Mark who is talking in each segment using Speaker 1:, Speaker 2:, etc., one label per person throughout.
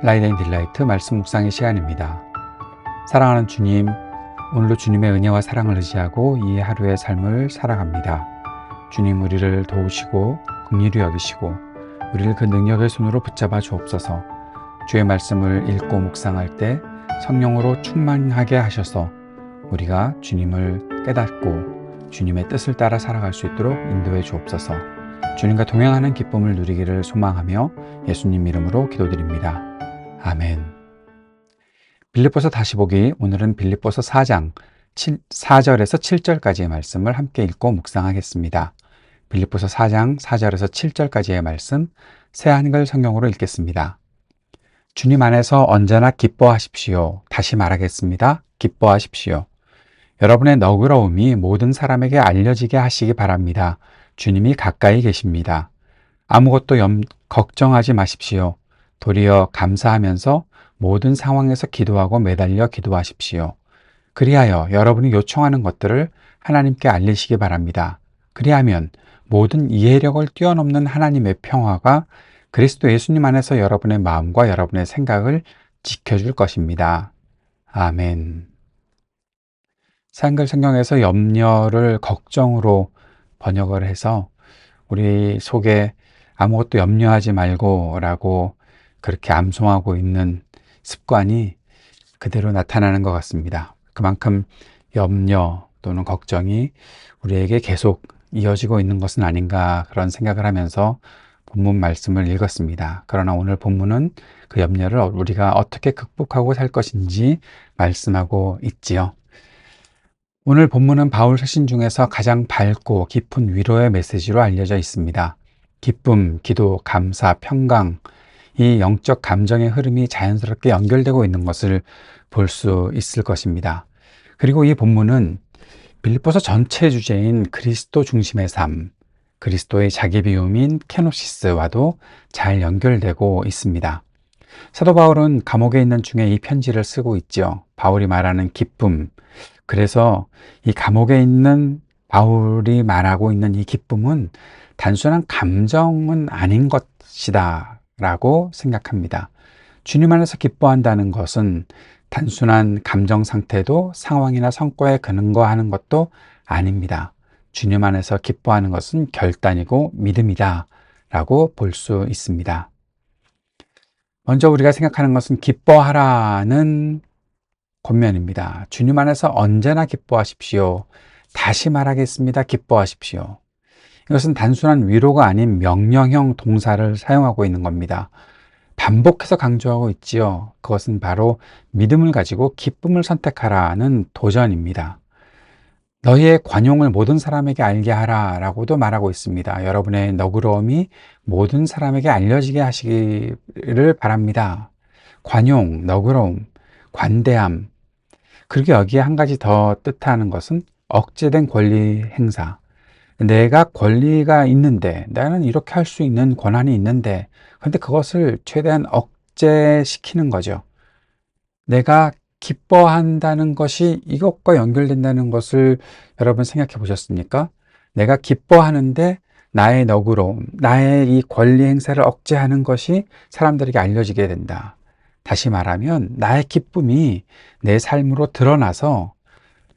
Speaker 1: 라이딩 딜라이트 말씀 묵상의 시간입니다. 사랑하는 주님, 오늘도 주님의 은혜와 사랑을 의지하고 이 하루의 삶을 살아갑니다. 주님 우리를 도우시고 긍휼히 여기시고 우리를 그 능력의 손으로 붙잡아 주옵소서. 주의 말씀을 읽고 묵상할 때 성령으로 충만하게 하셔서 우리가 주님을 깨닫고 주님의 뜻을 따라 살아갈 수 있도록 인도해 주옵소서. 주님과 동행하는 기쁨을 누리기를 소망하며 예수님 이름으로 기도드립니다. 아멘. 빌립보서 다시 보기 오늘은 빌립보서 4장 7, 4절에서 7절까지의 말씀을 함께 읽고 묵상하겠습니다. 빌립보서 4장 4절에서 7절까지의 말씀 새 한글 성경으로 읽겠습니다. 주님 안에서 언제나 기뻐하십시오. 다시 말하겠습니다. 기뻐하십시오. 여러분의 너그러움이 모든 사람에게 알려지게 하시기 바랍니다. 주님이 가까이 계십니다. 아무것도 염, 걱정하지 마십시오. 도리어 감사하면서 모든 상황에서 기도하고 매달려 기도하십시오. 그리하여 여러분이 요청하는 것들을 하나님께 알리시기 바랍니다. 그리하면 모든 이해력을 뛰어넘는 하나님의 평화가 그리스도 예수님 안에서 여러분의 마음과 여러분의 생각을 지켜줄 것입니다. 아멘. 한글 성경에서 염려를 걱정으로 번역을 해서 우리 속에 아무것도 염려하지 말고 라고 그렇게 암송하고 있는 습관이 그대로 나타나는 것 같습니다. 그만큼 염려 또는 걱정이 우리에게 계속 이어지고 있는 것은 아닌가 그런 생각을 하면서 본문 말씀을 읽었습니다. 그러나 오늘 본문은 그 염려를 우리가 어떻게 극복하고 살 것인지 말씀하고 있지요. 오늘 본문은 바울 서신 중에서 가장 밝고 깊은 위로의 메시지로 알려져 있습니다. 기쁨, 기도, 감사, 평강, 이 영적 감정의 흐름이 자연스럽게 연결되고 있는 것을 볼 수 있을 것입니다. 그리고 이 본문은 빌립보서 전체 주제인 그리스도 중심의 삶, 그리스도의 자기 비움인 케노시스와도 잘 연결되고 있습니다. 사도 바울은 감옥에 있는 중에 이 편지를 쓰고 있죠. 바울이 말하는 기쁨. 그래서 이 감옥에 있는 바울이 말하고 있는 이 기쁨은 단순한 감정은 아닌 것이다. 라고 생각합니다. 주님 안에서 기뻐한다는 것은 단순한 감정 상태도 상황이나 성과에 근거하는 것도 아닙니다. 주님 안에서 기뻐하는 것은 결단이고 믿음이다 라고 볼 수 있습니다. 먼저 우리가 생각하는 것은 기뻐하라는 권면입니다. 주님 안에서 언제나 기뻐하십시오. 다시 말하겠습니다. 기뻐하십시오. 이것은 단순한 위로가 아닌 명령형 동사를 사용하고 있는 겁니다. 반복해서 강조하고 있지요. 그것은 바로 믿음을 가지고 기쁨을 선택하라는 도전입니다. 너희의 관용을 모든 사람에게 알게 하라 라고도 말하고 있습니다. 여러분의 너그러움이 모든 사람에게 알려지게 하시기를 바랍니다. 관용, 너그러움, 관대함. 그리고 여기에 한 가지 더 뜻하는 것은 억제된 권리 행사. 내가 권리가 있는데, 나는 이렇게 할 수 있는 권한이 있는데, 근데 그것을 최대한 억제시키는 거죠. 내가 기뻐한다는 것이 이것과 연결된다는 것을 여러분 생각해 보셨습니까? 내가 기뻐하는데 나의 너그러움, 나의 이 권리 행사를 억제하는 것이 사람들에게 알려지게 된다. 다시 말하면 나의 기쁨이 내 삶으로 드러나서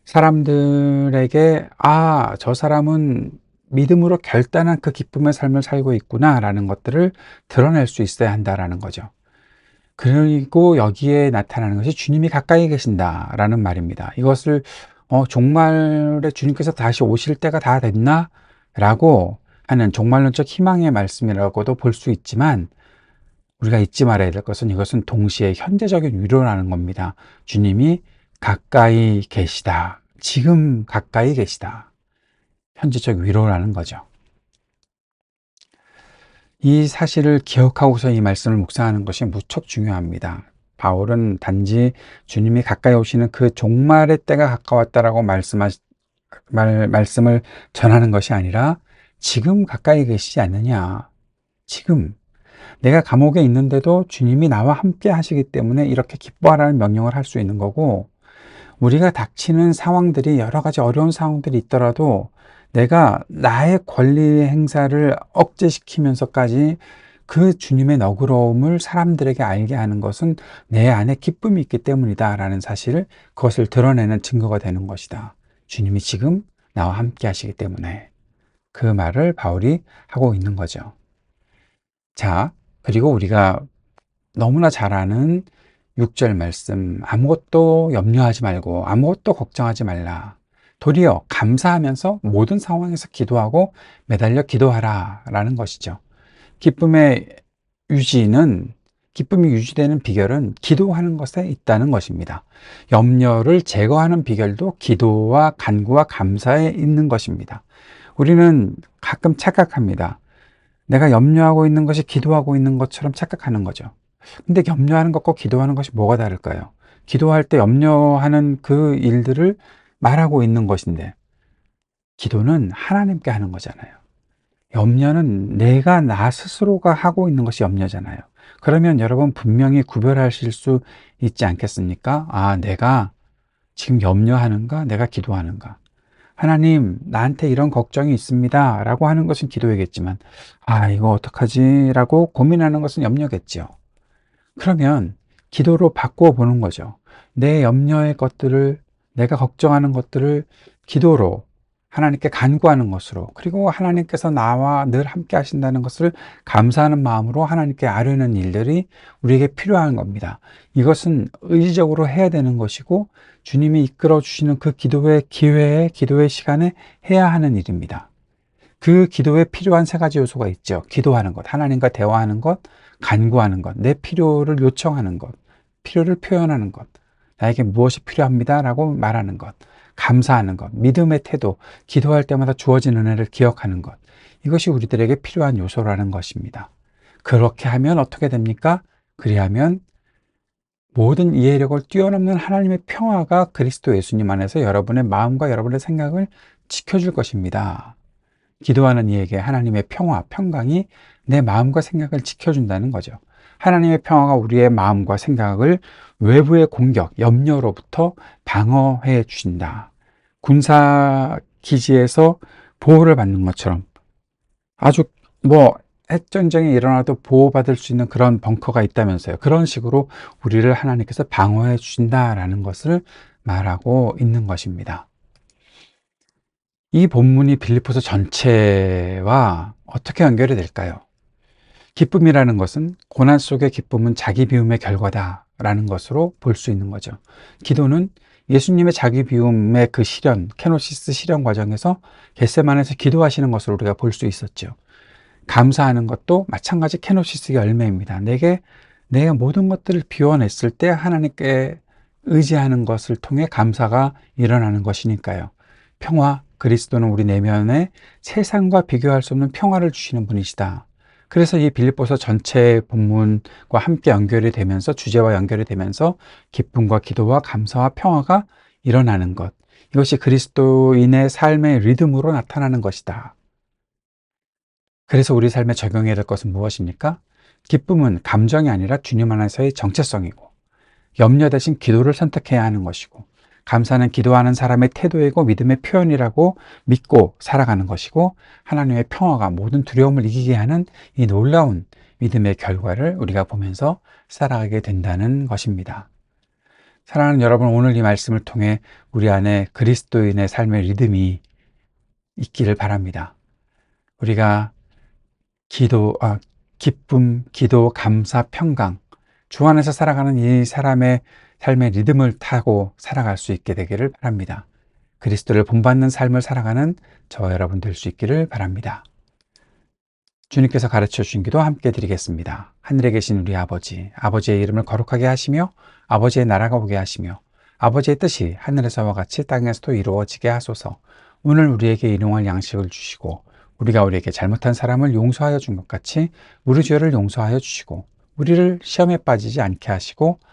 Speaker 1: 사람들에게 아, 저 사람은 믿음으로 결단한 그 기쁨의 삶을 살고 있구나라는 것들을 드러낼 수 있어야 한다라는 거죠. 그리고 여기에 나타나는 것이 주님이 가까이 계신다라는 말입니다. 이것을 어, 종말에 주님께서 다시 오실 때가 다 됐나? 라고 하는 종말론적 희망의 말씀이라고도 볼 수 있지만 우리가 잊지 말아야 될 것은 이것은 동시에 현재적인 위로라는 겁니다. 주님이 가까이 계시다. 지금 가까이 계시다. 현재적 위로라는 거죠. 이 사실을 기억하고서 이 말씀을 묵상하는 것이 무척 중요합니다. 바울은 단지 주님이 가까이 오시는 그 종말의 때가 가까웠다라고 말씀하, 말, 말씀을 전하는 것이 아니라 지금 가까이 계시지 않느냐. 지금. 내가 감옥에 있는데도 주님이 나와 함께 하시기 때문에 이렇게 기뻐하라는 명령을 할 수 있는 거고, 우리가 닥치는 상황들이 여러 가지 어려운 상황들이 있더라도 내가 나의 권리 행사를 억제시키면서까지 그 주님의 너그러움을 사람들에게 알게 하는 것은 내 안에 기쁨이 있기 때문이다라는 사실을 그것을 드러내는 증거가 되는 것이다. 주님이 지금 나와 함께 하시기 때문에 그 말을 바울이 하고 있는 거죠. 자, 그리고 우리가 너무나 잘 아는 6절 말씀, 아무것도 염려하지 말고 아무것도 걱정하지 말라. 도리어 감사하면서 모든 상황에서 기도하고 매달려 기도하라 라는 것이죠. 기쁨의 유지는 기쁨이 유지되는 비결은 기도하는 것에 있다는 것입니다. 염려를 제거하는 비결도 기도와 간구와 감사에 있는 것입니다. 우리는 가끔 착각합니다. 내가 염려하고 있는 것이 기도하고 있는 것처럼 착각하는 거죠. 근데 염려하는 것과 기도하는 것이 뭐가 다를까요? 기도할 때 염려하는 그 일들을 말하고 있는 것인데, 기도는 하나님께 하는 거잖아요. 염려는 내가 나 스스로가 하고 있는 것이 염려잖아요. 그러면 여러분 분명히 구별하실 수 있지 않겠습니까? 아, 내가 지금 염려하는가? 내가 기도하는가? 하나님, 나한테 이런 걱정이 있습니다. 라고 하는 것은 기도이겠지만, 아, 이거 어떡하지? 라고 고민하는 것은 염려겠죠. 그러면 기도로 바꾸어 보는 거죠. 내 염려의 것들을, 내가 걱정하는 것들을 기도로 하나님께 간구하는 것으로 그리고 하나님께서 나와 늘 함께 하신다는 것을 감사하는 마음으로 하나님께 아뢰는 일들이 우리에게 필요한 겁니다. 이것은 의지적으로 해야 되는 것이고 주님이 이끌어 주시는 그 기도의 기회에 기도의 시간에 해야 하는 일입니다. 그 기도에 필요한 세 가지 요소가 있죠. 기도하는 것, 하나님과 대화하는 것, 간구하는 것, 내 필요를 요청하는 것, 필요를 표현하는 것, 나에게 무엇이 필요합니다 라고 말하는 것. 감사하는 것, 믿음의 태도, 기도할 때마다 주어진 은혜를 기억하는 것. 이것이 우리들에게 필요한 요소라는 것입니다. 그렇게 하면 어떻게 됩니까? 그리하면 모든 이해력을 뛰어넘는 하나님의 평화가 그리스도 예수님 안에서 여러분의 마음과 여러분의 생각을 지켜줄 것입니다. 기도하는 이에게 하나님의 평화, 평강이 내 마음과 생각을 지켜준다는 거죠. 하나님의 평화가 우리의 마음과 생각을 외부의 공격, 염려로부터 방어해 주신다. 군사 기지에서 보호를 받는 것처럼 아주 뭐 핵전쟁이 일어나도 보호받을 수 있는 그런 벙커가 있다면서요. 그런 식으로 우리를 하나님께서 방어해 주신다라는 것을 말하고 있는 것입니다. 이 본문이 빌리포스 전체와 어떻게 연결이 될까요? 기쁨이라는 것은 고난 속의 기쁨은 자기 비움의 결과다라는 것으로 볼 수 있는 거죠. 기도는 예수님의 자기 비움의 그 실현, 케노시스 실현 과정에서 겟세만에서 기도하시는 것을 우리가 볼 수 있었죠. 감사하는 것도 마찬가지 케노시스의 열매입니다. 내게 내가 모든 것들을 비워냈을 때 하나님께 의지하는 것을 통해 감사가 일어나는 것이니까요. 평화, 그리스도는 우리 내면에 세상과 비교할 수 없는 평화를 주시는 분이시다. 그래서 이 빌립보서 전체 본문과 함께 연결이 되면서 주제와 연결이 되면서 기쁨과 기도와 감사와 평화가 일어나는 것. 이것이 그리스도인의 삶의 리듬으로 나타나는 것이다. 그래서 우리 삶에 적용해야 될 것은 무엇입니까? 기쁨은 감정이 아니라 주님 안에서의 정체성이고 염려 대신 기도를 선택해야 하는 것이고 감사는 기도하는 사람의 태도이고 믿음의 표현이라고 믿고 살아가는 것이고 하나님의 평화가 모든 두려움을 이기게 하는 이 놀라운 믿음의 결과를 우리가 보면서 살아가게 된다는 것입니다. 사랑하는 여러분, 오늘 이 말씀을 통해 우리 안에 그리스도인의 삶의 리듬이 있기를 바랍니다. 우리가 기도, 아, 기쁨, 기도, 감사, 평강, 주 안에서 살아가는 이 사람의 삶의 리듬을 타고 살아갈 수 있게 되기를 바랍니다. 그리스도를 본받는 삶을 살아가는 저 여러분 될 수 있기를 바랍니다. 주님께서 가르쳐 주신 기도 함께 드리겠습니다. 하늘에 계신 우리 아버지, 아버지의 이름을 거룩하게 하시며 아버지의 나라가 오게 하시며 아버지의 뜻이 하늘에서와 같이 땅에서도 이루어지게 하소서. 오늘 우리에게 일용할 양식을 주시고 우리가 우리에게 잘못한 사람을 용서하여 준 것 같이 우리 죄를 용서하여 주시고 우리를 시험에 빠지지 않게 하시고